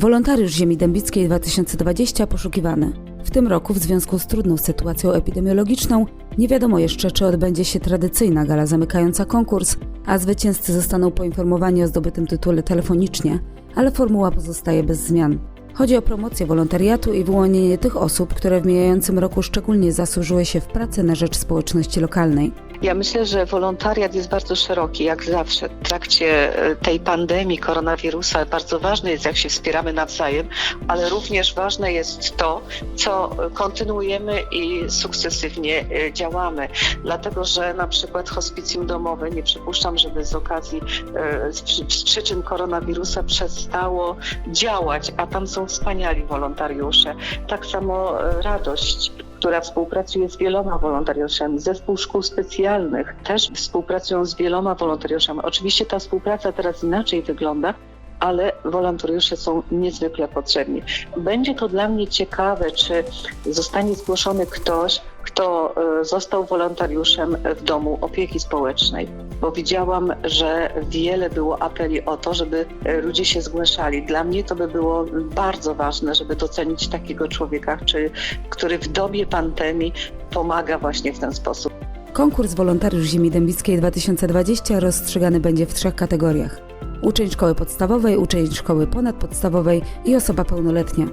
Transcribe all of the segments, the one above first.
Wolontariusz Ziemi Dębickiej 2020 poszukiwany. W tym roku w związku z trudną sytuacją epidemiologiczną nie wiadomo jeszcze, czy odbędzie się tradycyjna gala zamykająca konkurs, a zwycięzcy zostaną poinformowani o zdobytym tytule telefonicznie, ale formuła pozostaje bez zmian. Chodzi o promocję wolontariatu i wyłonienie tych osób, które w mijającym roku szczególnie zasłużyły się w pracy na rzecz społeczności lokalnej. Ja myślę, że wolontariat jest bardzo szeroki, jak zawsze. W trakcie e, tej pandemii koronawirusa bardzo ważne jest, jak się wspieramy nawzajem, ale również ważne jest to, co kontynuujemy i sukcesywnie e, działamy. Dlatego, że na przykład hospicjum domowe, nie przypuszczam, żeby z okazji, e, z, przy- z przyczyn koronawirusa przestało działać, a tam są wspaniali wolontariusze. Tak samo e, radość która współpracuje z wieloma wolontariuszami. Zespół szkół specjalnych też współpracują z wieloma wolontariuszami. Oczywiście ta współpraca teraz inaczej wygląda, ale wolontariusze są niezwykle potrzebni. Będzie to dla mnie ciekawe, czy zostanie zgłoszony ktoś, kto e, został wolontariuszem w domu opieki społecznej, bo widziałam, że wiele było apeli o to, żeby e, ludzie się zgłaszali. Dla mnie to by było bardzo ważne, żeby docenić takiego człowieka, czy, który w dobie pandemii pomaga właśnie w ten sposób. Konkurs Wolontariusz Ziemi Dębickiej 2020 rozstrzygany będzie w trzech kategoriach. Uczeń szkoły podstawowej, uczeń szkoły ponadpodstawowej i osoba pełnoletnia.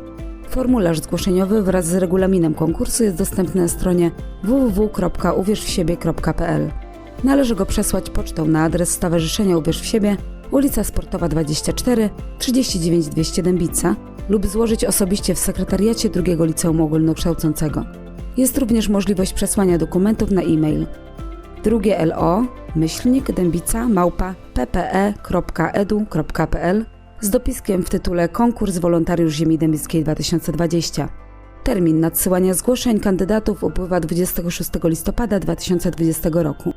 Formularz zgłoszeniowy wraz z regulaminem konkursu jest dostępny na stronie www.uwierzwsiebie.pl. Należy go przesłać pocztą na adres Stowarzyszenia Uwierz w Siebie, ulica Sportowa 24, 39 200 Dębica lub złożyć osobiście w sekretariacie drugiego liceum ogólnokształcącego. Jest również możliwość przesłania dokumentów na e-mail drugie LO, myślnik dębica małpa ppe.edu.pl z dopiskiem w tytule Konkurs Wolontariusz Ziemi Dębickiej 2020. Termin nadsyłania zgłoszeń kandydatów upływa 26 listopada 2020 roku.